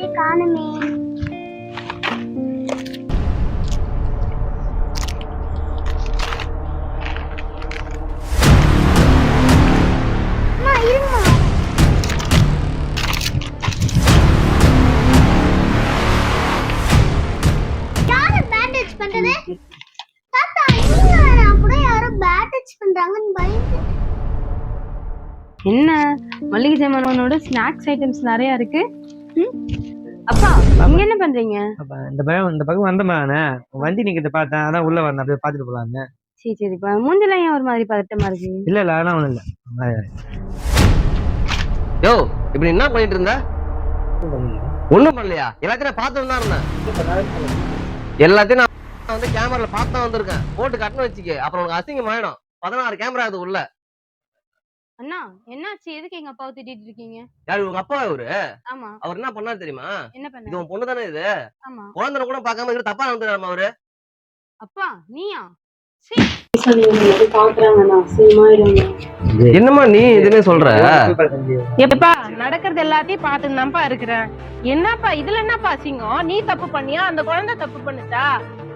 பிஸ்கெட்டை காணுமே. என்ன? மளிகை ஜாமானோட ஸ்நாக்ஸ் ஐட்டம்ஸ் நிறைய இருக்கு? அப்பா நீங்க என்ன பண்றீங்க? அப்ப இந்த பயம் இந்த பக்கம் வந்தமா நானு. வண்டி நிக்கிட்ட பார்த்தேன். அதான் உள்ள வந்தேன். அப்படியே பாத்துட்டு போலான்னு. சரி சரி இப்ப மூஞ்செல்லாம் ஏன் ஒரு மாதிரி பதட்டமா இருக்கு? இல்ல இல்ல அதெல்லாம் ஒண்ணும் இல்ல. யோ இப்படி என்ன பண்ணிட்டு இருந்த? ஒண்ணும் பண்ணலையா? எல்லாத்தையும் பார்த்து தான் இருந்தேன். எல்லாத்தையும் நான் வந்து கேமரால பார்த்து தான் வந்திருக்கேன். போட்டு கட்டணும் வச்சுக்க. அப்புறம் உனக்கு அசிங்கம் ஆயிடும் பதினாறு கேமரா அது உள்ள. அண்ணா என்னாச்சு? எதுக்கு எங்க அப்பாவை திட்டிட்டு இருக்கீங்க? யாரு உங்க அப்பா இவரு ஆமா. அவர் என்ன பண்ணாரு தெரியுமா? என்ன இது பண்ண உன் பொண்ணு தானே இது? ஆமா. குழந்தை கூட பார்க்காம இருக்கு தப்பா நடந்துடாம அவரு? அப்பா நீயா? என்னம்மா நீ இதுன்னு சொல்ற? எப்பா நடக்கிறது எல்லாத்தையும் பார்த்து தான்ப்பா இருக்கிறேன் என்னப்பா இதுல என்னப்பா அசிங்கம் நீ தப்பு பண்ணியா? அந்த குழந்தை தப்பு பண்ணுச்சா?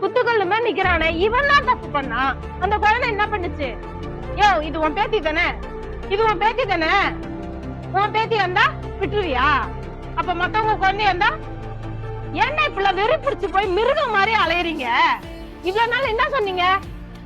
குத்துக்கல்லு மாதிரி நிக்கிறானே. இவன் தான் தப்பு பண்ணான் அந்த குழந்தை என்ன பண்ணுச்சு? யோ இது உன் பேத்தி தானே? இது உன் பேத்தி தானே? உன் பேத்தி வந்தா விட்டுருவியா? அப்ப மத்தவங்க குழந்தைய வந்தா என்ன இப்பெல்லாம் வெறி பிடிச்சு போய் மிருகம் மாதிரி அலையறீங்க? இவ்வளவு நாள் என்ன சொன்னீங்க?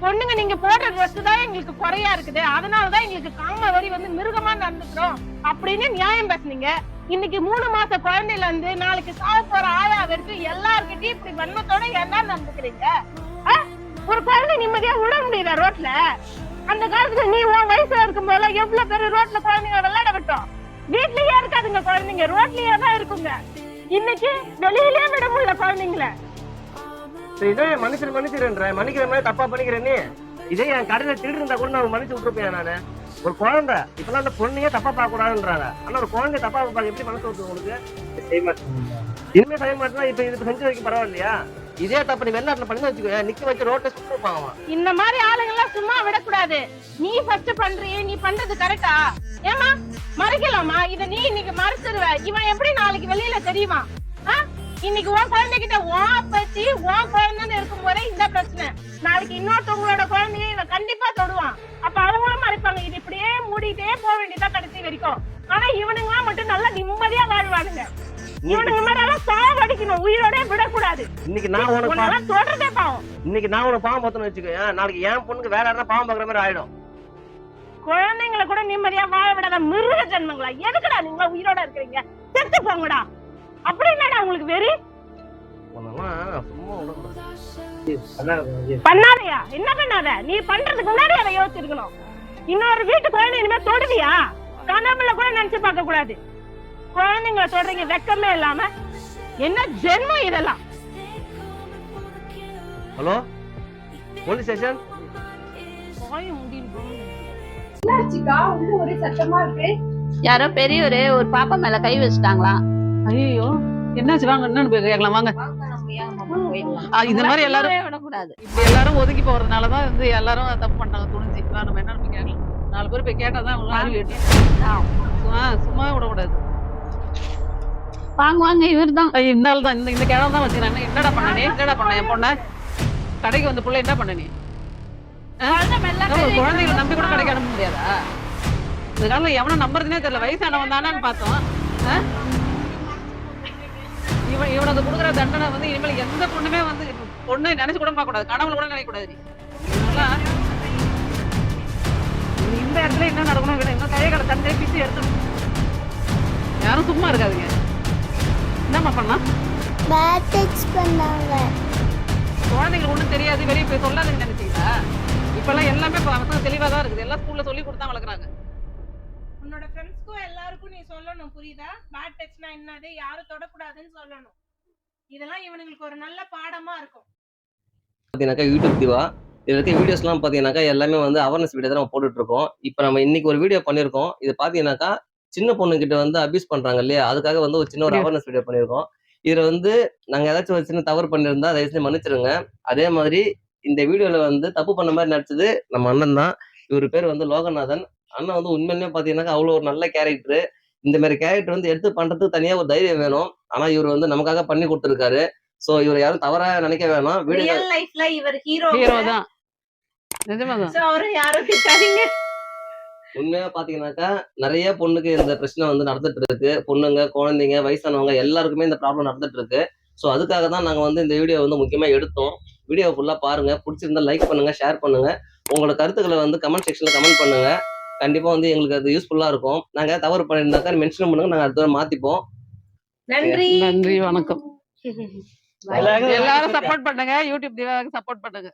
பொண்ணுங்க நீங்க போடுற ட்ரெஸ் தான் எங்களுக்கு குறையா இருக்குது. அதனாலதான் எங்களுக்கு காம வரி வந்து மிருகமா நடந்துக்கிறோம் அப்படின்னு நியாயம் பேசுனீங்க. இன்னைக்கு மூணு மாச குழந்தையில இருந்து நாளைக்கு சாவ போற ஆயா வரைக்கும் எல்லாருக்கிட்டையும் இப்படி வன்மத்தோட என்ன நடந்துக்கிறீங்க? ஆ? ஒரு குழந்தை நிம்மதியா விட முடியுதா ரோட்ல? அந்த காலத்துல நீ உன் வயசுல இருக்கும் போல எவ்வளவு பேர் ரோட்ல குழந்தைங்க விளையாட விட்டோம்? வீட்லயே இருக்காதுங்க குழந்தைங்க. ரோட்லயே தான் இருக்குங்க. இன்னைக்கு வெளியிலயே விட முடியல குழந்தைங்கள. இதே மனுஷன் மனுஷன்ற மன்னிக்கிற மாதிரி தப்பா பண்ணிக்கிறேன் நீ. இதே என் கடையில திருடி இருந்தா கூட நான் மன்னிச்சு விட்டுருப்பேன் நானு. ஒரு குழந்தை இப்பெல்லாம் அந்த பொண்ணையே தப்பா பார்க்க கூடாதுன்றாங்க ஆனா ஒரு குழந்தை தப்பா பார்க்க எப்படி மனசு விட்டு உங்களுக்கு? இனிமே செய்ய மாட்டேன்னா இப்ப இது செஞ்சு வைக்க பரவாயில்லையா? இதே தப்பு நீ வெளிநாட்டுல பண்ணி வச்சுக்கோ. நிக்க வச்சு ரோட்டை சுத்தி இந்த மாதிரி ஆளுங்க எல்லாம் சும்மா விடக்கூடாது. நீ ஃபர்ஸ்ட் பண்றியே நீ பண்றது கரெக்டா ஏமா மறைக்கலாமா? இத நீ இன்னைக்கு மறைச்சிருவ இவன் எப்படி நாளைக்கு வெளியில தெரியுமா? ஆ? இன்னைக்கு உன் குழந்தைகிட்ட உன் பத்தி உன் குழந்தைன்னு இருக்கும் போதே இந்த பிரச்சனை. நாளைக்கு இன்னொருத்தவங்களோட குழந்தைய இவன் கண்டிப்பா தொடுவான். அப்ப அவங்களும் மறைப்பாங்க இது இப்படியே மூடிட்டே போக வேண்டியதா கடைசி வரைக்கும். ஆனா இவனுங்க மட்டும் நல்லா நிம்மதியா வாழ்வானுங்க. இவனுங்க மாதிரி எல்லாம் சாவடிக்கணும் உயிரோட விடக்கூடாது. இன்னைக்கு நான் உனக்கு தொடர்றதே பாவம். இன்னைக்கு நான் உனக்கு பாவம் பார்த்தேன்னு வச்சுக்கோ நாளைக்கு என் பொண்ணுக்கு வேற யாரா பாவம் பார்க்குற மாதிரி ஆயிடும். குழந்தைங்களை கூட நிம்மதியா வாழ விடாத மிருக ஜென்மங்களா? எதுக்குடா நீங்க உயிரோட இருக்கிறீங்க? செத்து போங்கடா. அப்படி என்னடா உங்களுக்கு வெறி. பண்ணாதயா? என்ன பண்ணாத? நீ பண்றதுக்கு முன்னாடி அதை யோசிச்சிருக்கணும். இன்னொரு வீட்டு குழந்தை இனிமே தொடுவியா கனவுல கூட நினைச்சு பார்க்க கூடாது குழந்தைங்களை தொடறீங்க வெக்கமே இல்லாம. என்ன ஜென்மம் இதெல்லாம்? ஹலோ? Police station. யாரோ பெரியவரு ஒரு பாப்பா மேல கை வச்சுட்டாங்களாம் ஐயோ என்னாச்சு? வாங்க என்னன்னு போய் கேட்கலாம் வாங்க. இந்த மாதிரி எல்லாரும் விடக்கூடாது. இப்படி எல்லாரும் ஒதுக்கி போறதுனாலதான் வந்து எல்லாரும் தப்பு பண்ணாங்க துணிஞ்சு. நம்ம என்னன்னு போய் கேட்கலாம். நாலு பேர் போய் கேட்டாதான் அவங்க அறிவு சும்மா விடக்கூடாது. வாங்க வாங்க இவர்தான். ஐயோ, இந்த ஆள் தான் இந்த இந்த கிழமை தான் வச்சுக்கிறாங்க என்னடா பண்ண நீ? என்னடா பண்ண என் பொண்ண? கடைக்கு வந்த புள்ள என்ன பண்ண நீ? குழந்தைகளை நம்பி கூட கடைக்கு அனுப்ப முடியாதா? இந்த காலம் எவனை நம்புறதுனே தெரியல. வயசானவன் தானான்னு பார்த்தோம்? இவன் இவனுக்கு கொடுக்குற தண்டனை வந்து இனிமேல் எந்த பொண்ணுமே வந்து பொண்ணு நினைச்சு கூட பார்க்க கூடாது கனவுல கூட நினைக்க கூடாது நீ. இந்த இடத்துல என்ன நடக்கணும்? இன்னும் கையை கடை தந்தை பிச்சு எடுத்து யாரும் சும்மா இருக்காதுங்க. என்னம்மா பண்ணா? bandage பண்ணாங்க. குழந்தைங்களுக்கு ஒண்ணும் தெரியாது வெளியே போய் சொல்லாதுன்னு நினைச்சீங்களா? இப்பெல்லாம் எல்லாமே இப்ப பசங்க தெளிவா தான் இருக்குது. எல்லாம் ஸ்கூல்ல சொல்லி கொடுத்தா வளர்க்குறாங்க. உன்னோட ஃப்ரெண்ட்ஸ்க்கும் எல்லாருக்கும் நீ சொல்லணும் புரியுதா? பேட் டச்னா என்னது? யாரும் தொடக்கூடாதுன்னு சொல்லணும். இதெல்லாம் இவனுங்களுக்கு ஒரு நல்ல பாடமா இருக்கும். பார்த்தீங்கன்னாக்கா யூடியூப் திவா. இதில் இருக்க வீடியோஸ்லாம் பார்த்தீங்கன்னாக்கா எல்லாமே வந்து அவேர்னஸ் வீடியோ தான் நம்ம போட்டுட்டு இருக்கோம். இப்போ நம்ம இன்னைக்கு ஒரு வீடியோ பண்ணியிருக்கோம். இது பார்த்தீங்கன்னாக்கா சின்ன பொண்ணுகிட்ட வந்து அபியூஸ் பண்றாங்க இல்லையா? அதுக்காக வந்து ஒரு சின்ன ஒரு. அவேர்னஸ் வீடியோ பண்ணியிருக்கோம். இதுல வந்து நாங்க ஏதாச்சும் ஒரு சின்ன தவறு பண்ணியிருந்தா தயவு செஞ்சு மன்னிச்சிருங்க. அதே மாதிரி இந்த வீடியோல வந்து தப்பு பண்ண மாதிரி நடிச்சது நம்ம அண்ணன் தான். இவர் பேர் வந்து லோகநாதன். அண்ணன் வந்து உண்மையிலுமே பார்த்தீங்கன்னாக்கா அவ்வளோ ஒரு நல்ல கேரக்டர் இந்த மாதிரி கேரக்டர் வந்து எடுத்து பண்றதுக்கு தனியா ஒரு தைரியம் வேணும். ஆனா இவர் வந்து நமக்காக பண்ணி கொடுத்துருக்காரு. சோ இவர் யாரும் தவறா நினைக்க வேணாம். வீடியோ ரியல் லைஃப்ல இவர் ஹீரோ ஹீரோ தான். நிஜமாதான். சோ அவரை யாரும் திட்டாதீங்க உண்மையா பாத்தீங்கன்னாக்கா நிறைய பொண்ணுக்கு இந்த பிரச்சனை வந்து நடந்துட்டு இருக்கு. பொண்ணுங்க குழந்தைங்க வயசானவங்க எல்லாருக்குமே இந்த ப்ராப்ளம் நடந்துட்டு இருக்கு. ஸோ அதுக்காக தான் நாங்க வந்து இந்த வீடியோ வந்து முக்கியமா எடுத்தோம். வீடியோ ஃபுல்லா பாருங்க. பிடிச்சிருந்தா லைக் பண்ணுங்க ஷேர் பண்ணுங்க. உங்களோட கருத்துக்களை வந்து கமெண்ட் செக்ஷன்ல கமெண்ட் பண்ணுங்க. கண்டிப்பா வந்து எங்களுக்கு அது யூஸ்ஃபுல்லா இருக்கும். நாங்க தவறு பண்ணியிருந்தாக்கா மென்ஷன் பண்ணுங்க நாங்க அடுத்த மாத்திப்போம். நன்றி. நன்றி வணக்கம். எல்லாரும் சப்போர்ட் பண்ணுங்க. யூடியூப் சப்போர்ட் பண்ணுங்க.